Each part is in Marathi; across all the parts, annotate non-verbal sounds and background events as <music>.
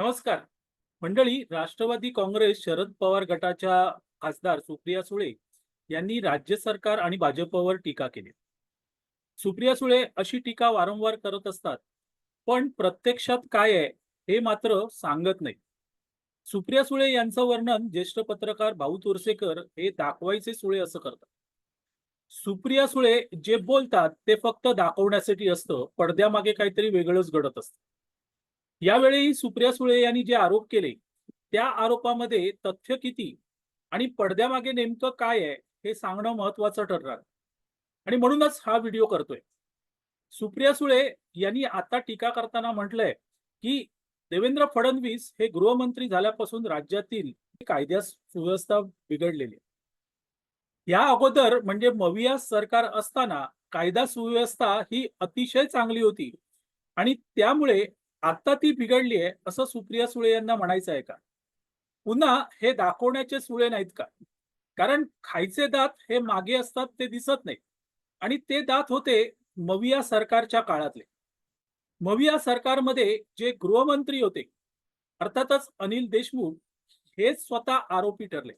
नमस्कार. मंडळी राष्ट्रवादी काँग्रेस शरद पवार गटाच्या खासदार सुप्रिया सुळे यांनी राज्य सरकार आणि भाजपवर टीका केली. सुप्रिया सुळे अशी टीका वारंवार करत असतात पण प्रत्यक्षात काय आहे हे मात्र सांगत नाही. सुप्रिया सुळे यांचं वर्णन ज्येष्ठ पत्रकार भाऊ तोरसेकर हे दाखवायचे सुळे असं करतात. सुप्रिया सुळे जे बोलतात ते फक्त दाखवण्यासाठी असतं पडद्यामागे काहीतरी वेगळंच घडत असतं. यावेळी सुप्रिया सुळे यांनी जे आरोप केले त्या आरोपामध्ये तथ्य किती आणि पडद्यामागे नेमकं काय आहे हे सांगणं महत्वाचं ठरणार आणि म्हणूनच हा व्हिडिओ करतोय सुप्रिया सुळे यांनी आता टीका करताना म्हटलंय की देवेंद्र फडणवीस हे गृहमंत्री झाल्यापासून राज्यातील कायद्या सुव्यवस्था बिघडलेली आहे. या अगोदर म्हणजे मविया सरकार असताना कायदा सुव्यवस्था ही अतिशय चांगली होती आणि त्यामुळे आता ती बिघडली आहे असं सुप्रिया सुळे यांना म्हणायचं आहे का? पुन्हा हे दाखवण्याचे सुळे नाहीत का? कारण खायचे दात हे मागे असतात ते दिसत नाही आणि ते दात होते मविया सरकारच्या काळातले. मविया सरकारमध्ये जे गृहमंत्री होते अर्थातच अनिल देशमुख हे स्वतः आरोपी ठरले.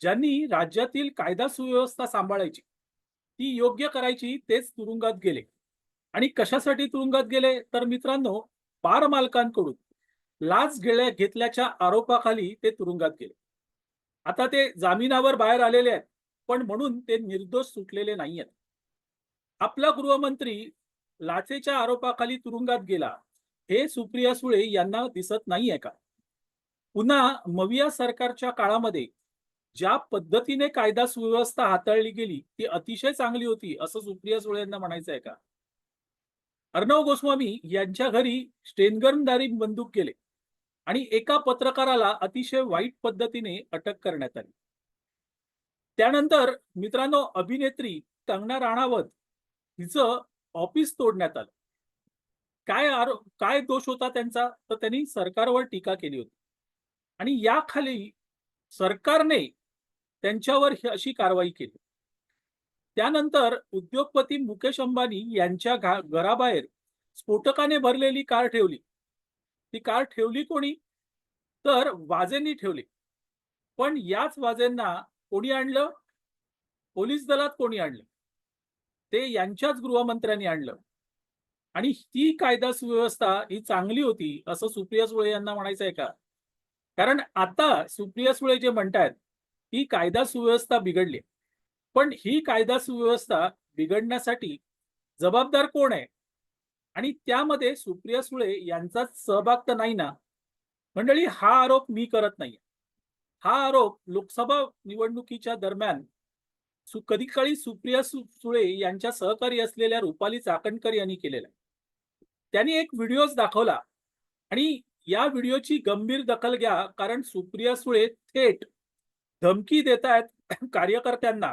ज्यांनी राज्यातील कायदा सुव्यवस्था सांभाळायची ती योग्य करायची तेच तुरुंगात गेले. आणि कशासाठी तुरुंगात गेले? तर मित्रांनो बार मालकांकडून लाच गेल्या घेतल्याच्या आरोपाखाली ते तुरुंगात गेले. आता ते जामिनावर बाहेर आलेले आहेत पण म्हणून ते निर्दोष सुटलेले नाही आहेत आपला गृहमंत्री लाचेच्या आरोपाखाली तुरुंगात गेला हे सुप्रिया सुळे यांना दिसत नाहीये का? पुन्हा मविया सरकारच्या काळामध्ये ज्या पद्धतीने कायदा सुव्यवस्था हाताळली गेली ती अतिशय चांगली होती असं सुप्रिया सुळे यांना म्हणायचं आहे का? अर्णव गोस्वामी यांच्या घरी स्टेनगनदारी बंदूक केले आणि एका पत्रकाराला अतिशय वाईट पद्धतीने अटक करण्यात आली. त्यानंतर मित्रांनो अभिनेत्री कंगना राणावत हिचं ऑफिस तोडण्यात आलं. काय आरो काय दोष होता त्यांचा? तर त्यांनी सरकारवर टीका केली होती. आणि याखाली सरकारने त्यांच्यावर अशी कारवाई केली. त्यानंतर उद्योगपती मुकेश अंबानी यांच्या घराबाहेर स्फोटकाने भरलेली कार ठेवली. ती कार ठेवली कोणी? तर वाजेंनी ठेवली. पण याच वाजेंना कोणी आणलं? पोलीस दलात कोणी आणलं? ते यांच्याच गृहमंत्र्यांनी आणलं. आणि ही कायदा सुव्यवस्था ही चांगली होती असं सुप्रिया सुळे यांना म्हणायचं आहे का? कारण आता सुप्रिया सुळे जे म्हणतायत ही कायदा सुव्यवस्था बिघडली पण ही कायदा सुव्यवस्था बिघडण्यासाठी जबाबदार कोण आहे? आणि त्यामध्ये सुप्रिया सुळे यांचा सहभाग तर नाही ना? मंडळी हा आरोप मी करत नाही हा आरोप लोकसभा निवडणुकीच्या दरम्यान सु कधी काळी सुप्रिया सुळे यांच्या सहकारी असलेल्या रुपाली चाकणकर यांनी केलेला आहे. त्यांनी एक व्हिडिओज दाखवला. आणि या व्हिडिओची गंभीर दखल घ्या कारण सुप्रिया सुळे थेट धमकी देत आहेत <clears throat> कार्यकर्त्यांना.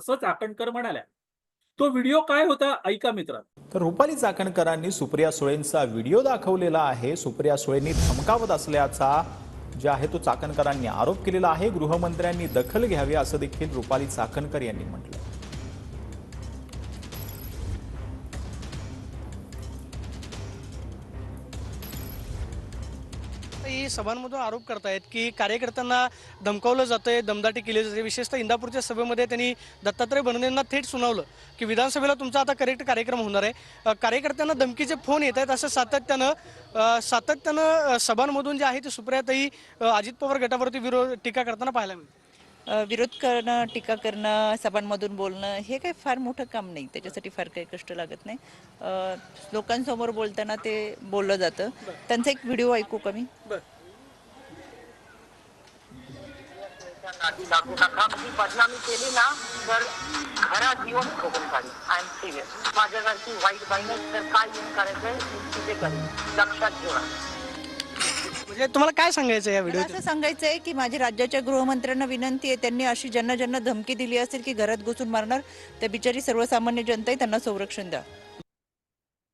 असं चाकणकर म्हणाल्या. तो व्हिडिओ काय होता? ऐका मित्र तर रुपाली चाकणकरांनी सुप्रिया सुळेंचा व्हिडिओ दाखवलेला आहे. सुप्रिया सुळेंनी धमकावत असल्याचा जे आहे तो चाकणकरांनी आरोप केलेला आहे. गृहमंत्र्यांनी दखल घ्यावी असं देखील रुपाली चाकणकर यांनी म्हटलं. ही सभांमधून आरोप करतायत की कार्यकर्त्यांना धमकावलं जातंय दमदाटी केली जाते. विशेषतः इंदापूरच्या सभेमध्ये त्यांनी दत्तात्रय भरणेंना थेट सुनावलं की विधानसभेला तुमचा आता करेक्ट कार्यक्रम होणार आहे. कार्यकर्त्यांना धमकीचे फोन येत आहेत. असं सातत्यानं सातत्यानं सभांमधून जे आहे ते सुप्रियाताई अ, अजित पवार गटावरती विरोध टीका करताना पाहायला मिळते. विरोध करणं टीका करणं सभांमधून बोलणं हे काही फार मोठं काम नाही. त्याच्यासाठी फार काही कष्ट लागत नाही. लोकांसमोर बोलताना ते बोललं जातं. त्यांचा एक व्हिडिओ ऐकू का मी? नादी लागू नका. मी बदनामी केली ना तर ठोकून काढेल. आय एम सिरियस माझ्या घरची वाईट बाईने तर काय येऊन करायचंय? तिथे करेन. लक्षात ठेवा. म्हणजे तुम्हाला काय सांगायचं या मला व्हिडिओत असं सांगायचं आहे की माझी राज्याच्या गृहमंत्र्यांना विनंती आहे त्यांनी अशी ज्यांना ज्यांना धमकी दिली असेल की घरात घुसून मारणार त्या बिचारी सर्वसामान्य जनता आहे त्यांना संरक्षण द्या.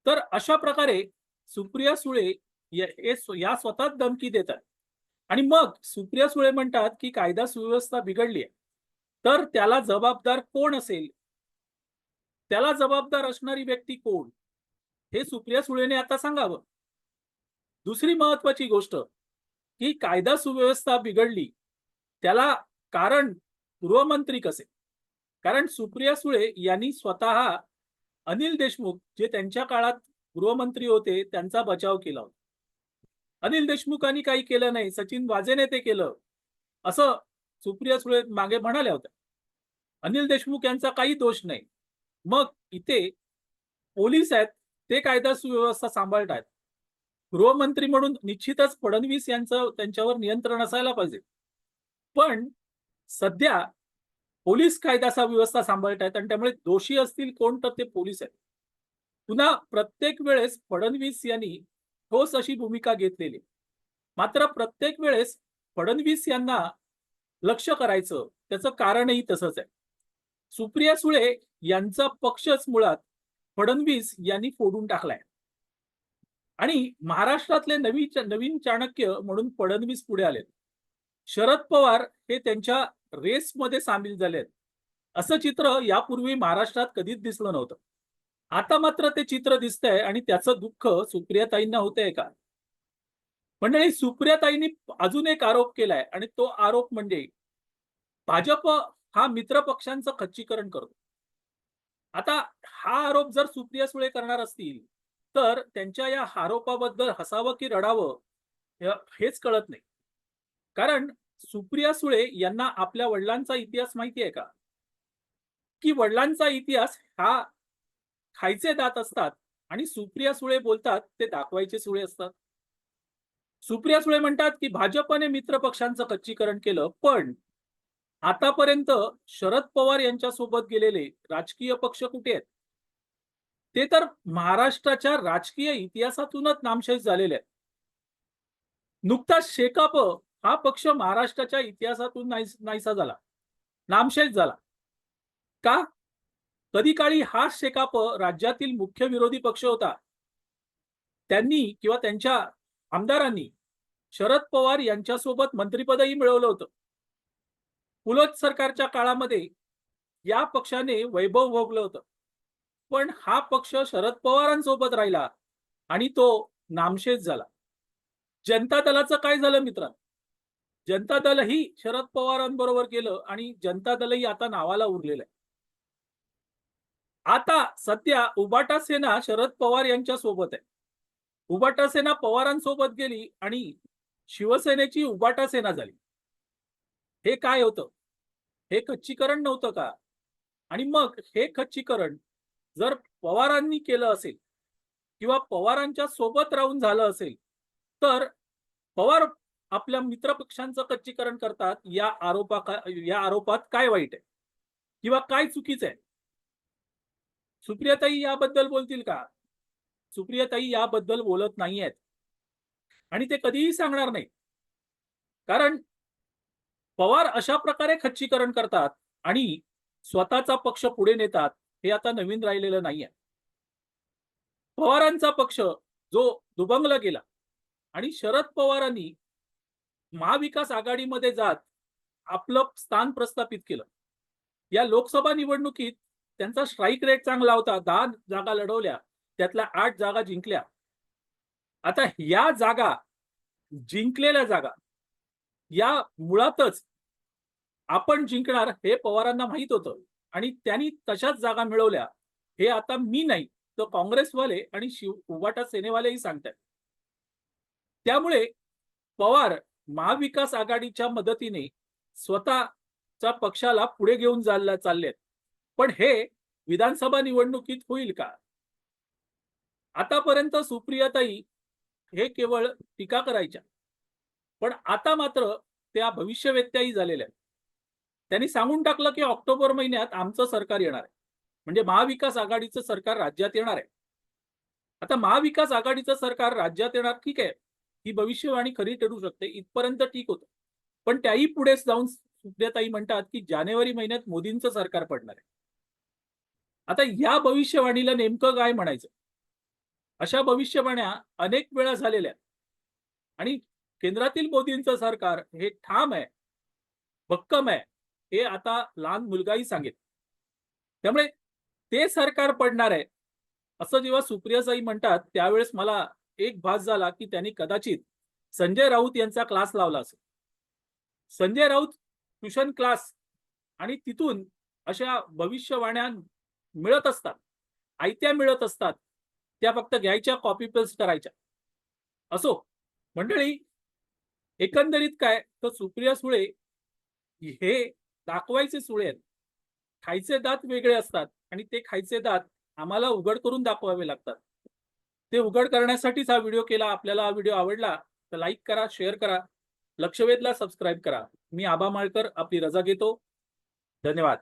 तर अशा प्रकारे सुप्रिया सुळे हे या स्वतःच धमकी देतात. आणि मग सुप्रिया सुळे म्हणतात की कायदा सुव्यवस्था बिघडली आहे. तर त्याला जबाबदार कोण असेल? त्याला जबाबदार असणारी व्यक्ती कोण? हे सुप्रिया सुळेने आता सांगावं. दुसरी महत्वाची गोष्ट की कायदा सुव्यवस्था बिघडली त्याला कारण गृहमंत्री कसे? कारण सुप्रिया सुळे यांनी स्वतः अनिल देशमुख जे त्यांच्या काळात गृहमंत्री होते त्यांचा बचाव केला होता. अनिल देशमुखांनी काही केलं नाही सचिन वाजेने ते केलं. असं सुप्रिया सुळे मागे म्हणाल्या होत्या. अनिल देशमुख यांचा काही दोष नाही. मग इथे पोलीस आहेत ते कायदा सुव्यवस्था सांभाळत आहेत गृहमंत्री म्हणून निश्चितच फडणवीस यांचं त्यांच्यावर नियंत्रण असायला पाहिजे. पण सध्या पोलीस कायदा व्यवस्था सांभाळत आहेत आणि त्यामुळे दोषी असतील कोण तर ते पोलीस आहेत. पुन्हा प्रत्येक वेळेस फडणवीस यांनी ठोस अशी भूमिका घेतलेली. मात्र प्रत्येक वेळेस फडणवीस यांना लक्ष करायचं त्याचं कारणही तसंच आहे. सुप्रिया सुळे यांचा पक्षच मुळात फडणवीस यांनी फोडून टाकलाय. आणि महाराष्ट्रातले नवी नवीन चाणक्य म्हणून फडणवीस पुढे आले शरद पवार हे त्यांच्या रेसमध्ये सामील झालेत. असं चित्र यापूर्वी महाराष्ट्रात कधीच दिसलं नव्हतं. आता मात्र ते चित्र दिसतंय आणि त्याचं दुःख सुप्रियाताईंना होतंय का मंडळी सुप्रियाताईंनी अजून एक आरोप केलाय आणि तो आरोप म्हणजे भाजप हा मित्र पक्षांचं खच्चीकरण करतो. आता हा आरोप जर सुप्रिया सुळे करणार असतील तर त्यांच्या या आरोपाबद्दल हसावं की रडावं हेच कळत नाही. कारण सुप्रिया सुळे यांना आपल्या वडिलांचा इतिहास माहिती आहे का? की वडिलांचा इतिहास हा खायचे दात असतात आणि सुप्रिया सुळे बोलतात ते दाखवायचे सुळे असतात. सुप्रिया सुळे म्हणतात की भाजपने मित्र पक्षांचं कच्चीकरण केलं पण आतापर्यंत शरद पवार यांच्या सोबत गेलेले राजकीय पक्ष कुठे आहेत? ते तर महाराष्ट्राच्या राजकीय इतिहासातूनच नामशेष झालेले आहेत. नुकताच शेकाप हा पक्ष महाराष्ट्राच्या इतिहासातून नाहीसा झाला. नामशेष झाला. का? कधी काळी हा शेकाप राज्यातील मुख्य विरोधी पक्ष होता. त्यांनी किंवा त्यांच्या आमदारांनी शरद पवार यांच्यासोबत मंत्रिपदही मिळवलं होतं. पुलोत सरकारच्या काळामध्ये या पक्षाने वैभव भोगलं होतं. पण हा पक्ष शरद पवारांसोबत राहिला आणि तो नामशेष झाला. जनता दलाचं काय झालं मित्र जनता दलही शरद पवारांबरोबर गेलं आणि जनता दलही आता नावाला उरलेलं आहे. आता सध्या उबाटा सेना शरद पवार यांच्या सोबत आहे. उबाटा सेना पवारांसोबत गेली आणि शिवसेनेची उबाटा सेना झाली. हे काय होतं? हे खच्चीकरण नव्हतं का? आणि मग हे खच्चीकरण जर पवारांनी केलं असेल किंवा पवारांच्या सोबत राहून झालं असेल तर पवार आपल्या मित्रपक्षांचं कच्चीकरण करतात. या आरोपा या आरोपात काय वाईट आहे? किंवा काय चुकीचं आहे? सुप्रियाताई याबद्दल बोलतील का? सुप्रियाताई याबद्दल बोलत नाही आहेत आणि ते कधीही सांगणार नाही कारण पवार अशा प्रकारे खच्चीकरण करतात आणि स्वतःचा पक्ष पुढे नेतात हे आता नवीन राहिलेलं नाहीये. पवारांचा पक्ष जो दुबंगला गेला आणि शरद पवारांनी महाविकास आघाडीमध्ये जात आपलं स्थान प्रस्थापित केलं. या लोकसभा निवडणुकीत त्यांचा स्ट्राईक रेट चांगला होता. दहा जागा लढवल्या. त्यातल्या आठ जागा जिंकल्या. आता या जागा जिंकलेल्या जागा या मुळातच आपण जिंकणार हे पवारांना माहीत होतं. आणि त्यांनी तशाच जागा मिळवल्या. हे आता मी नाही तर काँग्रेसवाले आणि शिव उवाटा सेनेवालेही सांगतात त्यामुळे पवार महाविकास आघाडीच्या मदतीने स्वतःच्या पक्षाला पुढे घेऊन जायला चाललेत. पण हे विधानसभा निवडणुकीत होईल का? आतापर्यंत सुप्रियाताई हे केवळ टीका करायच्या पण आता मात्र त्या भविष्यवेत्याही झालेल्या आहेत. त्यांनी सांगून टाकलं की ऑक्टोबर महिन्यात आमचं सरकार येणार आहे. म्हणजे महाविकास आघाडीचं सरकार राज्यात येणार आहे. आता महाविकास आघाडीचं सरकार राज्यात येणार ठीक आहे. ही भविष्यवाणी खरी ठरू शकते इथपर्यंत ठीक होतं. पण त्याही पुढे जाऊन सुप्रियाताई म्हणतात की जानेवारी महिन्यात मोदींचं सरकार पडणार आहे. आता या भविष्यवाणीला नेमकं काय म्हणायचं? अशा भविष्यवाण्या अनेक वेळा झालेल्या आणि केंद्रातील मोदींचं सरकार हे ठाम आहे भक्कम आहे हे आता लहान मुलगाही सांगेल. त्यामुळे ते सरकार पडणार आहे असं जेव्हा सुप्रियासाई म्हणतात त्यावेळेस मला एक भास झाला की त्यांनी कदाचित संजय राऊत यांचा क्लास लावला असेल. संजय राऊत ट्युशन क्लास आणि तिथून अशा भविष्यवाण्या मिळत असतात. आयत्या मिळत असतात. त्या फक्त घ्यायच्या कॉपी पेस्ट करायच्या. असो. मंडळी एकंदरीत काय? तर सुप्रिया सुळे हे दाखवायचे सुळे आहेत. खायचे दात वेगळे असतात आणि ते खायचे दात आम्हाला उघड करून दाखवावे लागतात. ते उघड करण्यासाठीच हा व्हिडिओ केला. आपल्याला हा व्हिडिओ आवडला तर लाईक करा शेअर करा. लक्षवेधला सबस्क्राईब करा. मी आबा माळकर आपली रजा घेतो. धन्यवाद.